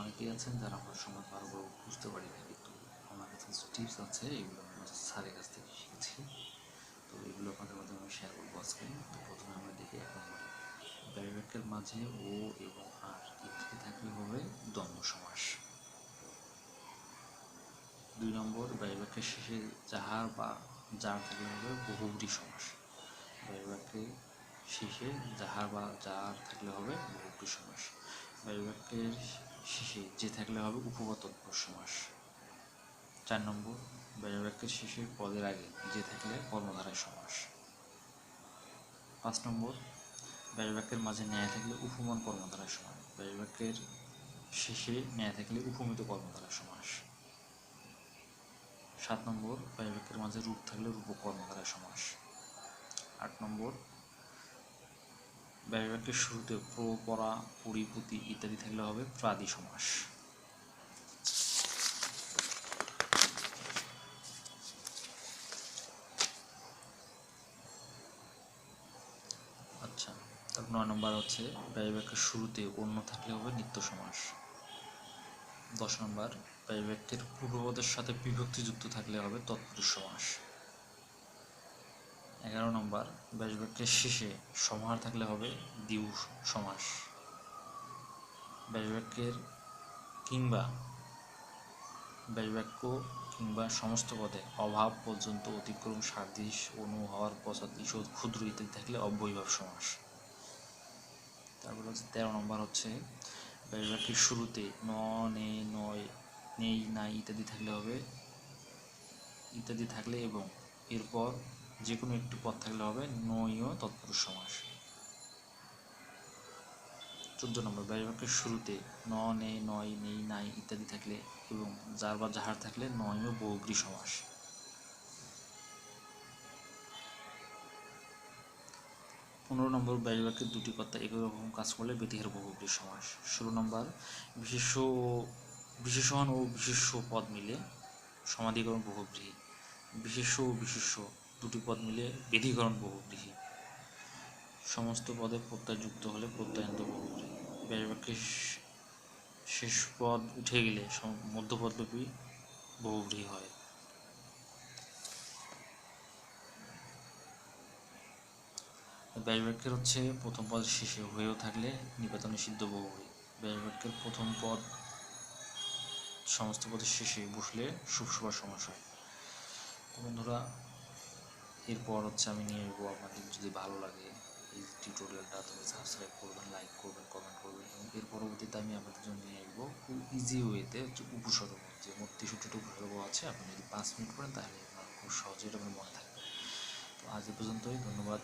অনেকেই আছেন যারা আমরা সময় ভালো করে বুঝতে পারি না কিন্তু আমার কাছে টিপস আছে, এগুলো আমি আমার স্যারের কাছ থেকে শিখেছি। তো এগুলো আপনাদের মাধ্যমে আমি শেয়ার করব আজকে। তো প্রথমে আমরা দেখি এক নম্বরে ব্যারিবাক্যের মাঝে ও এবং আর ইত্যাদি থাকলে হবে? দ্বন্দ্ব সমাস। দুই নম্বর ব্যারিবাক্যের শেষে যাহার বা যার থাকলে হবে বহুব্রী সমাস। ব্যারিবাক্যের শেষে যাহার বা যার থাকলে হবে বহুব্রী সমাস। ব্যারিবাক্যের শেষে যে থাকলে হবে উপগত সমাস। চার নম্বর ব্যারিবাক্যের শেষে পদের আগে যে থাকলে কর্মধারায় সমাস। পাঁচ নম্বর ব্যারিবাক্যের মাঝে ন্যায় থাকলে উপমান কর্মধারায় সমাস। ব্যারিবাক্যের শেষে ন্যায় থাকলে উপমিত কর্মধারায় সমাস। সাত নম্বর ব্যারিবাক্যের মাঝে রূপ থাকলে রূপ কর্মধারায় সমাস। আট নম্বর ব্যারিবাক্যের শুরুতে প্র পরা পরিপতি ইত্যাদি থাকলে হবে প্রাদি সমাস। আচ্ছা তারপর নয় নম্বর হচ্ছে ব্যয়বাক্যের শুরুতে অন্য থাকলে হবে নিত্য সমাস। দশ নম্বর ব্যয়বাক্যের পূর্বপদের সাথে বিভক্তি যুক্ত থাকলে হবে তৎপুরুষ সমাস। এগারো নম্বর ব্যাসবাক্যের শেষে সমাহার থাকলে হবে দিউ সমাস। ব্যাসবাক্যের কিংবা ব্যাসবাক্য কিংবা সমস্ত পদে অভাব পর্যন্ত অতিক্রম সাদৃশ, অনু হওয়ার পশ্চাৎ ঈষৎ ক্ষুদ্র ইত্যাদি থাকলে অব্যয়ভাব সমাস। তারপর হচ্ছে তেরো নম্বর হচ্ছে ব্যাসবাক্যের শুরুতে ন, নে, নয়, নেই, নাই ইত্যাদি থাকলে হবে, ইত্যাদি থাকলে এবং এরপর যে কোনো একটি পদ থাকলে হবে নয় তৎপুরুষ সমাস। চোদ্দ নম্বর, ব্যাসবাক্যের শুরুতে ন, নে, নয়, নেই, নাই ইত্যাদি থাকলে এবং যার বা যাহার থাকলে নয় বহুব্রী সমাস। পনেরো নম্বর, ব্যাসবাক্যের দুটি কথা একই রকম কাজ করলে ব্যতিহার বহুব্রী সমাস। ষোলো নম্বর বিশেষ বিশেষণ ও বিশেষ্য পদ মিলে সমাধিকরণ বহুগ্রী। বিশেষ্য ও বিশেষ্য দুটি পদ মিলে বেধিকরণ বহুব্রীহি সমস্ত পদে প্রত্যয় যুক্ত হলে প্রত্যয়ান্ত বহুব্রী ব্যাসবাক্যের শ- শেষ পদ উঠে গেলে মধ্যপদলোপী বহুব্রী হয়। ব্যাসবাক্যের হচ্ছে প্রথম পদ শেষে হয়েও থাকলে নিবেদনে সিদ্ধ বহুব্রী ব্যাসবাক্যের প্রথম পদ সমস্ত পদের শেষে বসলে সুপসভা সমাস হয়। বন্ধুরা এরপর হচ্ছে আমি নিয়ে আসব আপনাদের যদি ভালো লাগে এই টিউটোরিয়ালটা তুমি সাবস্ক্রাইব করবেন লাইক করবেন কমেন্ট করবেন এবং এর পরবর্তীতে আমি আপনাদের জন্য নিয়ে আসব খুব ইজি ওয়েতে হচ্ছে উপসর্গ, যে মোট তেষট্টিটা উপসর্গ আছে, আপনি যদি পাঁচ মিনিট করেন তাহলে আপনার খুব সহজেই এটা মনে থাকবে। তো আজ পর্যন্তই, ধন্যবাদ।